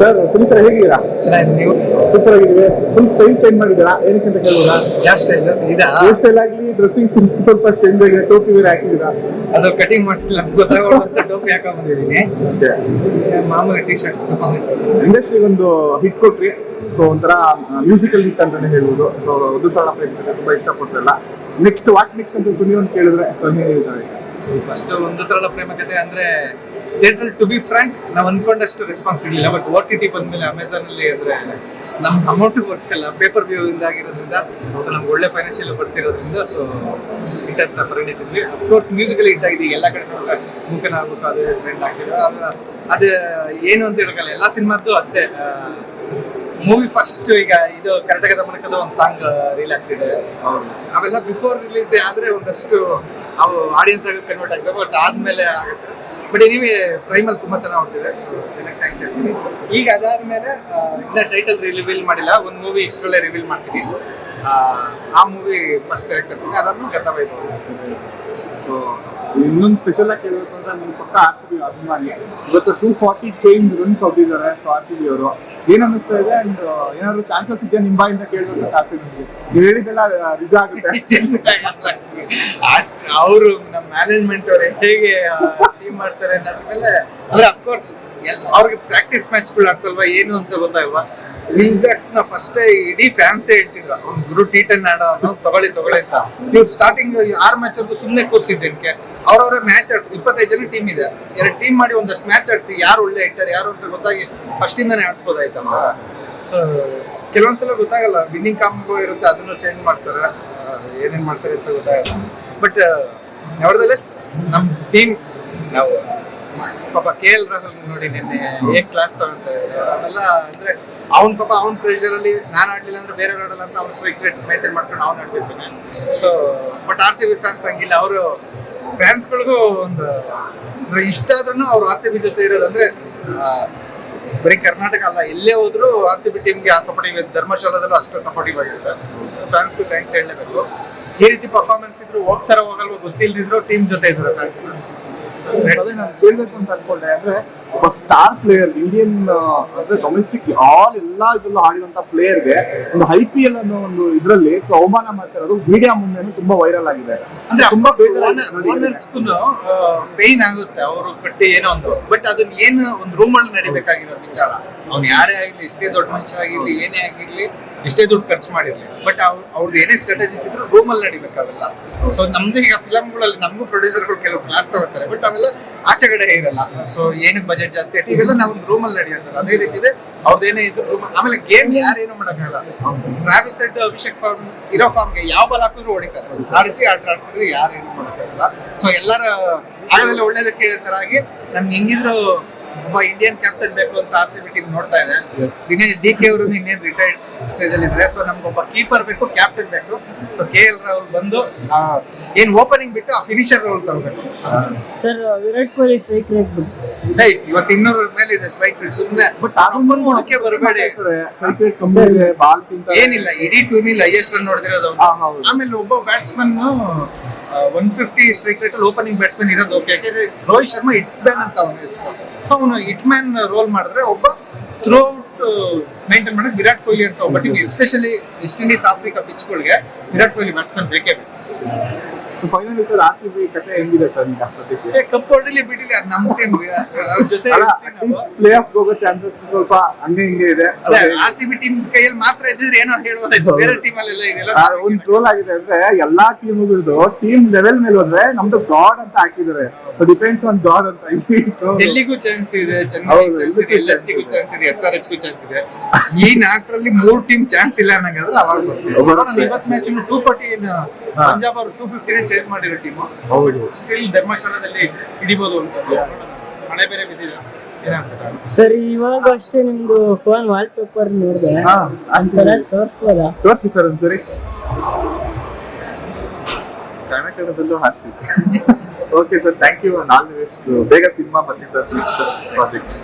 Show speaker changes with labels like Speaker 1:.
Speaker 1: Sir Suni sir ಹೇಗಿದ್ದೀರಾ?
Speaker 2: ಚೆನ್ನಾಗಿದೆ ನೀವು?
Speaker 1: ಸೂಪರ್ ಆಗಿದ್ದೀವಿ ಫುಲ್ ಸ್ಟೈಲ್ ಚೇಂಜ್ ಮಾಡಿದ್ದೀರಾ? ಏನಕ್ಕೆ ಅಂತ ಕೇಳ್ಬೋದಾ?
Speaker 2: ಯಾವ ಸ್ಟೈಲ್ ಇದಾ?
Speaker 1: ಹೇರ್ ಸ್ಟೈಲ್ ಆಗಲಿ ಡ್ರೆಸ್ಸಿಂಗ್ ಸ್ವಲ್ಪ ಚೇಂಜ್ ಆಗಿದೆ. ಟೋಪಿ ಬೇರೆ ಹಾಕಿದ್ದೀರಾ?
Speaker 2: ಅದು ಕಟಿಂಗ್ ಮಾಡಿಸಿಲ್ಲ ಗೊತ್ತಾಗೋದಂತ ಟೋಪಿ ಹಾಕೊಂಡ್ ಬಂದಿದ್ದೀನಿ. ಮಾಮೂಲಿ ಟಿ ಶರ್ಟ್
Speaker 1: ಇಂಡಸ್ಟ್ರಿ ಒಂದು ಹಿಟ್ ಕೊಟ್ರಿ. ಸೊ ಒಂಥರ ಮ್ಯೂಸಿಕಲ್ ಹಿಟ್ ಅಂತಾನೆ ಹೇಳ್ಬೋದು. ಸೊ ಅದು ಪ್ರೇಮಿಗಳಿಗೆ ತುಂಬಾ ಇಷ್ಟಪಡ್ತಿರಲ್ಲ ನೆಕ್ಸ್ಟ್ ವಾಟ್ ನೆಕ್ಸ್ಟ್ ಅಂತ ಸುನಿ ಒಂದು ಕೇಳಿದ್ರೆ ಸುನಿ
Speaker 2: ಫಸ್ಟ್ ಒಂದು ಸರಳ ಪ್ರೇಮ ಕಥೆ ಅಂದ್ರೆ ಥಿಯೇಟ್ರಲ್ಲಿ ಟು ಬಿ ಫ್ರಾಂಕ್ ನಾವು ಅಂದ್ಕೊಂಡಷ್ಟು ರೆಸ್ಪಾನ್ಸ್ ಇರಲಿಲ್ಲ. ಬಟ್ ಓ ಟಿ ಟಿ ಬಂದ್ಮೇಲೆ ಅಮೆಝಾನ್ ಅಲ್ಲಿ ಅಂದ್ರೆ ನಮ್ ಅಮೌಂಟ್ ಬರ್ತಿಲ್ಲ ಪೇಪರ್ ವ್ಯೂ ಇಂದ ಆಗಿರೋದ್ರಿಂದ ಸೊ ನಮ್ಗೆ ಒಳ್ಳೆ ಫೈನಾನ್ಷಿಯಲ್ ಬರ್ತಿರೋದ್ರಿಂದ ಸೊ ಹಿಟ್ ಅಂತ ಪರಿಣಿಸಿದ್ವಿ ಅಫ್ಕೋರ್ಸ್ ಮ್ಯೂಸಿಕಲ್ ಹಿಟ್ ಆಗಿದೆ. ಎಲ್ಲ ಕಡೆ ನೋಡಿದ್ರೆ ಮುಖನ ಆಗ್ಬಿಟ್ಟು ಅದು ಟ್ರೆಂಡ್ ಆಗ್ತಿದೆ. ಅವ- ಅದು, ಏನು ಅಂತ ಹೇಳ್ಕಲ್ಲ ಎಲ್ಲ ಸಿನಿಮಾದ್ದು ಅಷ್ಟೇ. ಮೂವಿ ಫಸ್ಟ್ ಈಗ ಇದು ಕರ್ನಾಟಕದ ಮನಕದ ಒಂದು ಸಾಂಗ್ ರೀಲ್ ಆಗ್ತಿದೆ. ಅವೆಲ್ಲ ಬಿಫೋರ್ ರಿಲೀಸ್ ಆದ್ರೆ ಒಂದಷ್ಟು ಅವು ಆಡಿಯನ್ಸ್ ಆಗಿ ಕನ್ವರ್ಟ್ ಆಗಬೇಕು ಬಟ್ ಆದ್ಮೇಲೆ ಆಗುತ್ತೆ. ಬಟ್ ನೀವೇ ಪ್ರೈಮಲ್ಲಿ ತುಂಬಾ ಚೆನ್ನಾಗಿ ಹೊಡ್ತಿದೆ ಸೊ ಚೆನ್ನಾಗಿ ಥ್ಯಾಂಕ್ಸ್ ಹೇಳ್ತೀನಿ. ಈಗ ಅದಾದ್ಮೇಲೆ ಇನ್ನ ಟೈಟಲ್ ರಿವೀಲ್ ಮಾಡಿಲ್ಲ. ಒಂದು ಮೂವಿ ಇಷ್ಟರಲ್ಲೇ ರಿವೀಲ್ ಮಾಡ್ತೀನಿ. ಆ, ಮೂವಿ ಫಸ್ಟ್ ಡೈರೆಕ್ಟ್ ಆಗ್ತೀನಿ. ಅದಾದ್ಮೇಲೆ ಗತ ವೈಭವ
Speaker 1: ಸೊ ಇನ್ನೊಂದು ಸ್ಪೆಷಲ್ ಆಗಿ ಕೇಳಬೇಕು ಅಂದ್ರೆ ನಿಮ್ಮ ಪಕ್ಕ ಆರ್ ಸಿ ಬಿ ಅಭಿಮಾನಿ. ಇವತ್ತು ಟೂ ಫಾರ್ಟಿ ಚೇಂಜ್ ರನ್ಸ್ ಹೊಡೆದಿದ್ದಾರೆ ಸೊ ಆರ್ ಸಿ ಬಿ ಅವರು. ಏನ್ ಅನ್ನಿಸ್ತಾ ಇದೆ? ಅಂಡ್ ಏನಾದ್ರು ಚಾನ್ಸಸ್ ಇದೆಯಾ ನಿಮ್ ಬಾಯಿಂದ ಕೇಳಬೇಕು ಆಸೆ ನೀವು ಹೇಳಿದ್ದೆಲ್ಲ ಆ, ನಿಜ ಆಗುತ್ತೆ.
Speaker 2: ಅವರು ನಮ್ಮ ಮ್ಯಾನೇಜ್ಮೆಂಟ್ ಅವ್ರು ಹೇಗೆ ಟೀಮ್ ಮಾಡ್ತಾರೆ ಅನ್ನೋದ್ರ ಮೇಲೆ ಅಂದ್ರೆ ಅಫ್ಕೋರ್ಸ್ ಅವ್ರಿಗೆ ಪ್ರಾಕ್ಟೀಸ್ ಮ್ಯಾಚ್ಗಳು ಆಡ್ಸಲ್ವಾ ಏನು ಅಂತ ಗೊತ್ತಾಗಲ್ವಾ ವಿಲ್ನ ಫಸ್ಟ್ ಇಡೀ ಫ್ಯಾನ್ಸ್ ಹೇಳ್ತಿದ್ರು. ಅವ್ನು ಗುರು ಟಿ ಟೆನ್ ಆಡೋ ತಗೊಳ್ಳಿ ತಗೊಳ್ಳಿ ಅಂತ. ಇವ್ರು ಸ್ಟಾರ್ಟಿಂಗ್ ಆರು ಮ್ಯಾಚ್ ಅವ್ರಿಗೂ ಸುಮ್ಮನೆ ಕೂರ್ಸಿದ್ದಕ್ಕೆ ಅವ್ರವ್ರ ಮ್ಯಾಚ್ ಆಡ್ಸಿ ಇಪ್ಪತ್ತೈದು ಜನ ಟೀಮ್ ಇದೆ. ಎರಡು ಟೀಮ್ ಮಾಡಿ ಒಂದಷ್ಟು ಮ್ಯಾಚ್ ಆಡ್ಸಿ ಯಾರು ಒಳ್ಳೆ ಇಟ್ಟಾರೆ ಯಾರು ಅಂತ ಗೊತ್ತಾಗಿ ಫಸ್ಟ್ ಇಂದಾನೆ ಆಡ್ಸ್ಬೋದಾಯ್ತಮ್ಮ. ಸೊ ಕೆಲವೊಂದ್ಸಲ ಗೊತ್ತಾಗಲ್ಲ ವಿನ್ನಿಂಗ್ ಕಾಂಬೋ ಇರುತ್ತೆ, ಅದನ್ನು ಚೇಂಜ್ ಮಾಡ್ತಾರೆ ಏನೇನ್ ಮಾಡ್ತಾರೆ ಅಂತ ಗೊತ್ತಾಗಲ್ಲ. ಬಟ್ ನೆವರ್ದಲೆಸ್ ನಮ್ಮ ಟೀಮ್ ನಾವು, ಪಾಪ ಕೆ ಎಲ್ ರಾಹುಲ್ ನೋಡಿ ನಿನ್ನೆ ಏ ಕ್ಲಾಸ್ ತಗೊಂತ ಅದೆಲ್ಲ ಅಂದ್ರೆ ಅವ್ನ ಪಾಪ ಅವ್ನ ಪ್ರೆಷರ್ ಅಲ್ಲಿ ನಾನು ಆಡ್ಲಿಲ್ಲ ಅಂದ್ರೆ ಬೇರೆ ಆಡಲ್ಲ ಅಂತ ಅವ್ನು ಸ್ಟ್ರೈಕ್ ರೇಟ್ ಮೇಂಟೈನ್ ಮಾಡ್ಕೊಂಡು ಅವ್ನು ಆಡ್ಬಿಡ್ತಾನೆ so but R C B fans ಹಂಗಿಲ್ಲ. ಅವರು ಫ್ಯಾನ್ಸ್ಗಳಿಗೂ ಒಂದು ಇಷ್ಟ ಆದ್ರೂ ಅವ್ರು ಆರ್ ಸಿ ಬಿ ಜೊತೆ ಇರೋದಂದ್ರೆ ಬರೀ ಕರ್ನಾಟಕ ಅಲ್ಲ, ಎಲ್ಲೇ ಹೋದ್ರು ಆರ್ ಸಿ ಬಿ ಟೀಮ್ಗೆ ಆ ಸಪೋರ್ಟಿವ್ ಧರ್ಮಶಾಲದಲ್ಲೂ ಅಷ್ಟೇ ಸಪೋರ್ಟಿವ್ ಆಗಿರುತ್ತೆ. ಸೊ ಫ್ಯಾನ್ಸ್ಗೂ ಥ್ಯಾಂಕ್ಸ್ ಹೇಳಲೇಬೇಕು. ಈ ರೀತಿ ಪರ್ಫಾರ್ಮೆನ್ಸ್ ಇದ್ರು ಹೋಗ್ತಾರ ಹೋಗಲ್ವ ಗೊತ್ತಿಲ್ದಿದ್ರು ಟೀಮ್ ಜೊತೆ ಇದ್ರು ಫ್ಯಾನ್ಸ್
Speaker 1: ಅದೇ ನಾನು ಕೇಳ್ಬೇಕು ಅಂತ ಅನ್ಕೊಂಡೆ. ಅಂದ್ರೆ ಒಬ್ಬ ಸ್ಟಾರ್ ಪ್ಲೇಯರ್ ಇಂಡಿಯನ್ ಅಂದ್ರೆ ಡೊಮೆಸ್ಟಿಕ್ ಆಲ್ ಎಲ್ಲಾ ಇದ್ರಲ್ಲೂ ಆಡಿರುವಂತ ಪ್ಲೇಯರ್ಗೆ ಒಂದು ಐ ಪಿ ಎಲ್ ಅನ್ನೋ ಒಂದು ಇದರಲ್ಲಿ ಸೊ ಅವಮಾನ ಮಾಡ್ತಿರೋದು ಮೀಡಿಯಾ ಮುಂದೆ ತುಂಬಾ ವೈರಲ್ ಆಗಿದೆ.
Speaker 2: ಅಂದ್ರೆ
Speaker 1: ತುಂಬಾ
Speaker 2: ಪೇನ್ ಆಗುತ್ತೆ ಅವರು ಕಟ್ಟಿ ಏನೋ ಒಂದು. ಬಟ್ ಅದನ್ನ ಏನು ಒಂದು ರೂಮ್ ಅಲ್ಲಿ ನಡಿಬೇಕಾಗಿರೋ ವಿಚಾರ. ಅವ್ನು ಯಾರೇ ಆಗಿರ್ಲಿ ಎಷ್ಟೇ ದೊಡ್ಡ ಮನುಷ್ಯ ಆಗಿರ್ಲಿ ಏನೇ ಆಗಿರ್ಲಿ ಎಷ್ಟೇ ದುಡ್ಡು ಖರ್ಚು ಮಾಡಿರಲಿ. ಬಟ್ ಅವ್ರದ್ದು ಏನೇ ಸ್ಟ್ರಾಟಜಿಸ್ ಇದ್ರು ರೂಮಲ್ಲಿ ನಡಿಬೇಕು ನಡಿಬೇಕಾಗಲ್ಲ. ಸೊ ನಮ್ದು ಈಗ ಫಿಲಮ್ಗಳಲ್ಲಿ ನಮಗೂ ಪ್ರೊಡ್ಯೂಸರ್ಗಳು ಕೆಲವು ಕ್ಲಾಸ್ ತಗೋತಾರೆ ಬಟ್ ಅವೆಲ್ಲ ಆಚೆಗಡೆ ಇರಲ್ಲ. ಸೊ ಏನಕ್ಕೆ ಬಜೆಟ್ ಜಾಸ್ತಿ ಆಯ್ತು ಇವೆಲ್ಲ ನಾವು ರೂಮಲ್ಲಿ ನಡೆಯುವಂಥದ್ದು. ಅದೇ ರೀತಿ ಇದೆ ಅವ್ರದ್ದೇನೇ ಇದ್ರು ರೂಮ್ ಆಮೇಲೆ ಗೇಮ್ ಯಾರೇನು ಮಾಡೋಕ್ಕಾಗಲ್ಲ. ಟ್ರಾವಿಸ್ ಅಭಿಷೇಕ್ ಫಾರ್ಮ್ ಇರೋ ಫಾರ್ಮ್ಗೆ ಯಾವ ಬಾಲ್ ಹಾಕಿದ್ರು ಹೊಡಿತಾರೆ. ಆ ರೀತಿ ಆಟ ಆಡ್ತಿದ್ರು ಯಾರೇನು ಮಾಡೋಕ್ಕಾಗಲ್ಲ. ಸೊ ಎಲ್ಲರ ಆಟದಲ್ಲಿ ಒಳ್ಳೇದಕ್ಕೆ ತರ ಆಗಿ ನಮ್ಗೆ ಹೆಂಗಿದ್ರು ಒಬ್ಬ ಇಂಡಿಯನ್ ಕ್ಯಾಪ್ಟನ್ ಬೇಕು ಅಂತ ಆರ್ ಸಿ ಬಿ ಟೀಮ್ ನೋಡ್ತಾ ಇದೆ. ದಿನೇಶ್ ಡಿ ಕೆ ಅವರು ಇನ್ನೇನು ರಿಟೈರ್ಡ್ ಸ್ಟೇಜ್ ಅಲ್ಲಿ ಇದ್ರೆ ಸೊ ನಮ್ಗೆ ಒಬ್ಬ ಕೀಪರ್ ಬೇಕು ಕ್ಯಾಪ್ಟನ್ ಬೇಕು. ಸೊ ಕೆ ಎಲ್ ರಾಹುಲ್ ಬಂದು ಏನ್ ಓಪನಿಂಗ್ ಬಿಟ್ಟು ಆ ಫಿನಿಶರ್ ರೋಲ್ ತಗೋಬೇಕು
Speaker 3: sir Virat Kohli strike rate ಬಿಟ್ಟು
Speaker 2: ಇವತ್ತು ಇನ್ನೂರ ಮೇಲೆ ಇದೆ ಸ್ಟ್ರೈಕ್ ಸುಮ್ಮನೆ
Speaker 1: ಬಟ್
Speaker 2: ಮುಂದಕ್ಕೆ ಬರಬೇಡಿ.
Speaker 1: ರೇಟ್ ಕಮ್ಮಿ ಇದೆ ಬಾಲ್ ತಿಂತ
Speaker 2: ಏನಿಲ್ಲ ಇಡೀ ಟೂರ್ನಿಲಿ ಹೈಯೆಸ್ಟ್ ರನ್ ನೋಡಿದಿರೋದು. ಆಮೇಲೆ ಒಬ್ಬ batsman one fifty strike rate ಅಲ್ಲಿ ಓಪನಿಂಗ್ ಬ್ಯಾಟ್ಸ್ಮನ್ ಇರೋದು ಓಕೆ ಯಾಕೆಂದ್ರೆ ರೋಹಿತ್ ಶರ್ಮಾ ಇಟ್ ಮ್ಯಾನ್ ಅಂತ ಅವನ ಸೊ ಇಟ್ ಮ್ಯಾನ್ ರೋಲ್ ಮಾಡಿದ್ರೆ ಒಬ್ಬ ಥ್ರೂ ಮೇಂಟೈನ್ ಮಾಡಕ್ ವಿರಾಟ್ ಕೊಹ್ಲಿ ಅಂತ ಒಬ್ಬ team especially West Indies Africa ಪಿಚ್ಗಳಿಗೆ Virat Kohli batsman ಬೇಕೇ ಬೇಕು.
Speaker 1: Finally sir R C B ಕತೆ ಹೆಂಗಿದೆ ಸರ್ ಈಗ ಸದ್ಯಕ್ಕೆ?
Speaker 2: ಕಪ್ ಹೊಡಿಲಿ ಬಿಡಿಲಿ ಅದು ನಮ್ಮ ಟೀಮ್ ಜೊತೆ
Speaker 1: ಪ್ಲೇ ಆಫ್ ಹೋಗೋ ಚಾನ್ಸಸ್ ಸ್ವಲ್ಪ ಹಂಗೆ ಹಿಂಗೆ ಇದೆ.
Speaker 2: ಆರ್ ಸಿ ಬಿ ಟೀಮ್ ಕೈಯಲ್ಲಿ ಮಾತ್ರ ಇದ್ದಿದ್ರೆ ಏನೋ ಹೇಳ್ಬೋದಾಯ್ತು. ಬೇರೆ ಟೀಮ್ ಅಲ್ಲೆಲ್ಲ ಇದೆಲ್ಲ
Speaker 1: ಒಂದು ಟ್ರೋಲ್ ಆಗಿದೆ ಅಂದ್ರೆ ಎಲ್ಲಾ ಟೀಮ್ಗಳದ್ದು ಟೀಮ್ ಲೆವೆಲ್ ಮೇಲೆ ಹೋದ್ರೆ ನಮ್ದು ಗಾಡ್ ಅಂತ ಹಾಕಿದ್ದಾರೆ. ಸೊ ಡಿಪೆಂಡ್ಸ್ ಆನ್ ಗಾಡ್ ಅಂತ.
Speaker 2: ಡೆಲ್ಲಿಗೂ ಚಾನ್ಸ್ ಇದೆ ಚೆನ್ನೈ ಚಾನ್ಸ್ ಇದೆ ಎಲ್ ಎಸ್ ಸಿಗೂ ಚಾನ್ಸ್ ಇದೆ. ಎಸ್ ಆರ್ ಎಚ್ ಗೂ ಚಾನ್ಸ್ ಇದೆ. ಈ ನಾಲ್ಕರಲ್ಲಿ ಮೂರ್ ಟೀಮ್ ಚಾನ್ಸ್ ಇಲ್ಲ ಅನ್ನಂಗಾದ್ರೆ ಅವಾಗ ಇವತ್ತು ಮ್ಯಾಚ್ ಟೂ ಫಾರ್ಟಿ ಪಂಜಾಬ್ ಅವರು ಟೂ ಫಿಫ್ಟಿನೇ ಚೇಸ್ ಮಾಡಿರೋ ಟೀಮು
Speaker 1: ಹೌದು.
Speaker 2: ಸ್ಟಿಲ್ ಧರ್ಮಶಾಲದಲ್ಲಿ ಹಿಡಿಬೋದು ಅನ್ಸುತ್ತೆ. ಮಳೆ ಬೇರೆ ಬಿದ್ದಿಲ್ಲ
Speaker 3: ಸರ್ ಇವಾಗ ಅಷ್ಟೇ ನಿಮ್ದು ಫೋನ್ ವಾಲ್ ಪೇಪರ್ ನೋಡಿದೆ.
Speaker 1: ಹಾ,
Speaker 3: ಒಂದ್ಸಲ ತೋರಿಸ್ಬೋದಾ?
Speaker 1: ತೋರಿಸಿ ಸರ್ ಒಂದ್ಸರಿ. ಕರ್ನಾಟಕದಲ್ಲೂ ಹಾರಿಸಿ. Okay sir thank you all the best ಬೇಗ ಸಿನಿಮಾ ಬರ್ತೀನಿ ಸರ್ ನೆಕ್ಸ್ಟ್ ಪ್ರಾಜೆಕ್ಟ್